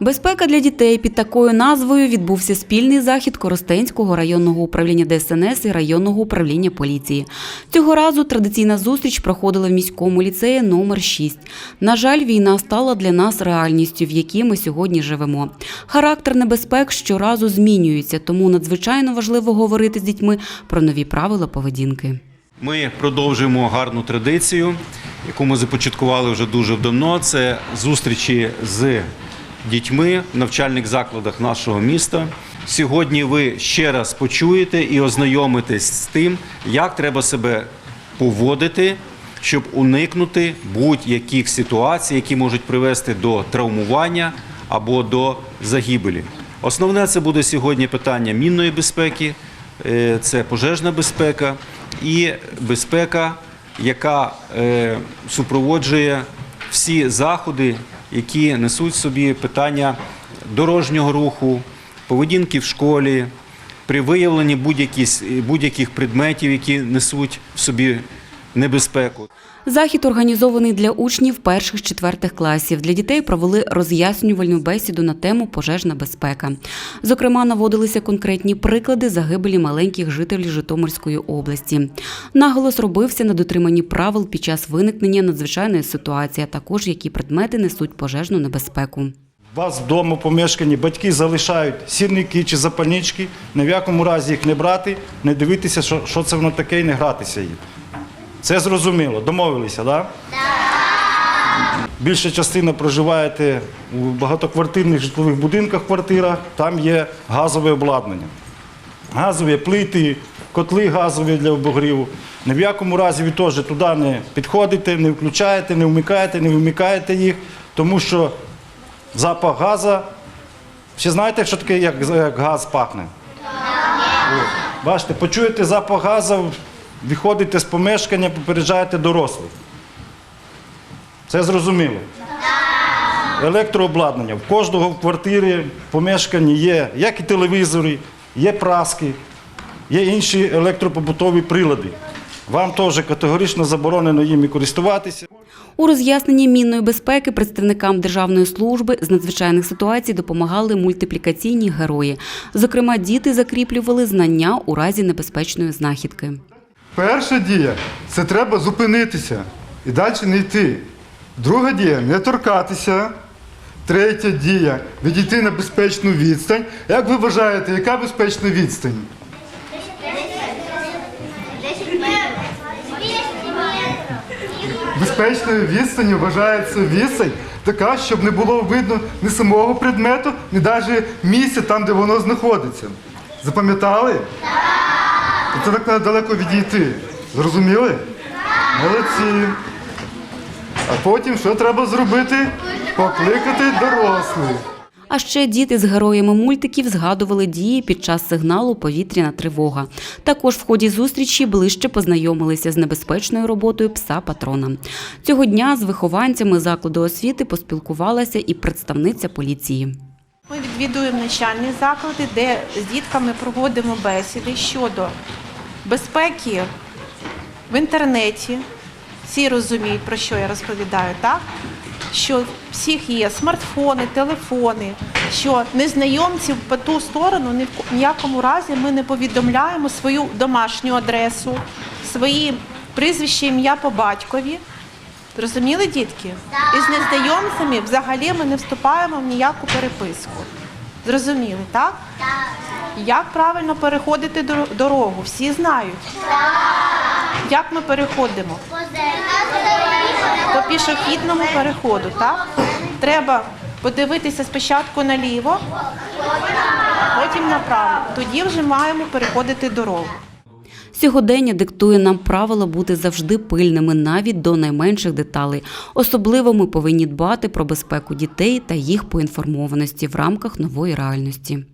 Безпека для дітей під такою назвою відбувся спільний захід Коростенського районного управління ДСНС і районного управління поліції. Цього разу традиційна зустріч проходила в міському ліцеї номер 6. На жаль, війна стала для нас реальністю, в якій ми сьогодні живемо. Характер небезпек щоразу змінюється, тому надзвичайно важливо говорити з дітьми про нові правила поведінки. Ми продовжуємо гарну традицію, яку ми започаткували вже дуже давно. Це зустрічі з дітьми в навчальних закладах нашого міста. Сьогодні ви ще раз почуєте і ознайомитесь з тим, як треба себе поводити, щоб уникнути будь-яких ситуацій, які можуть привести до травмування або до загибелі. Основне це буде сьогодні питання мінної безпеки, е, це пожежна безпека і безпека, яка е, супроводжує всі заходи, які несуть собі питання дорожнього руху, поведінки в школі, при виявленні будь-яких предметів, які несуть в собі небезпеку. Захід організований для учнів перших-четвертих класів. Для дітей провели роз'яснювальну бесіду на тему пожежна безпека. Зокрема, наводилися конкретні приклади загибелі маленьких жителів Житомирської області. Наголос робився на дотриманні правил під час виникнення надзвичайної ситуації, а також які предмети несуть пожежну небезпеку. У Вас вдома в помешканні батьки залишають сірники чи запальнички, ні в якому разі їх не брати, не дивитися, що, що це воно таке, і не гратися їм. Це зрозуміло, домовилися, так? Да? Більша частина проживаєте у багатоквартирних житлових будинках, квартирах, там є газове обладнання. Газові плити, котли газові для обогріву. Ні в якому разі ви теж туди не підходите, не включаєте, не вмикаєте, не вимикаєте їх, тому що запах газу. Всі знаєте, що таке, як, як газ пахне? Бачите, почуєте запах газу, виходите з помешкання, попереджаєте дорослих. Це зрозуміло. Електрообладнання. В кожного в квартирі, в помешканні є як і телевізори, є праски, є інші електропобутові прилади. Вам теж категорично заборонено їми користуватися. У роз'ясненні мінної безпеки представникам Державної служби з надзвичайних ситуацій допомагали мультиплікаційні герої. Зокрема, діти закріплювали знання у разі небезпечної знахідки. Перша дія це треба зупинитися і далі не йти. Друга дія не торкатися. Третя дія відійти на безпечну відстань. Як ви вважаєте, яка безпечна відстань? Безпечною відстанню вважається відстань така, щоб не було видно ні самого предмету, ні навіть місця там, де воно знаходиться. Запам'ятали? Так. Це так треба далеко відійти. Зрозуміли? Молодці. А потім що треба зробити? Покликати дорослих. А ще діти з героями мультиків згадували дії під час сигналу повітряна тривога. Також в ході зустрічі ближче познайомилися з небезпечною роботою пса патрона. Цього дня з вихованцями закладу освіти поспілкувалася і представниця поліції. Ми відвідуємо навчальні заклади, де з дітками проводимо бесіди щодо безпеки в інтернеті. Всі розуміють, про що я розповідаю, так? Що всіх є смартфони, телефони, що незнайомців по ту сторону ні в ніякому разі ми не повідомляємо свою домашню адресу, свої прізвище, ім'я по батькові. Розуміли, дітки? І з незнайомцями взагалі ми не вступаємо в ніяку переписку. Зрозуміли, так? Так. Як правильно переходити дорогу? Всі знають. Як ми переходимо? По пішохідному переходу, так? Треба подивитися спочатку наліво, потім направо. Тоді вже маємо переходити дорогу. Сьогодення диктує нам правило бути завжди пильними навіть до найменших деталей. Особливо ми повинні дбати про безпеку дітей та їх поінформованості в рамках нової реальності.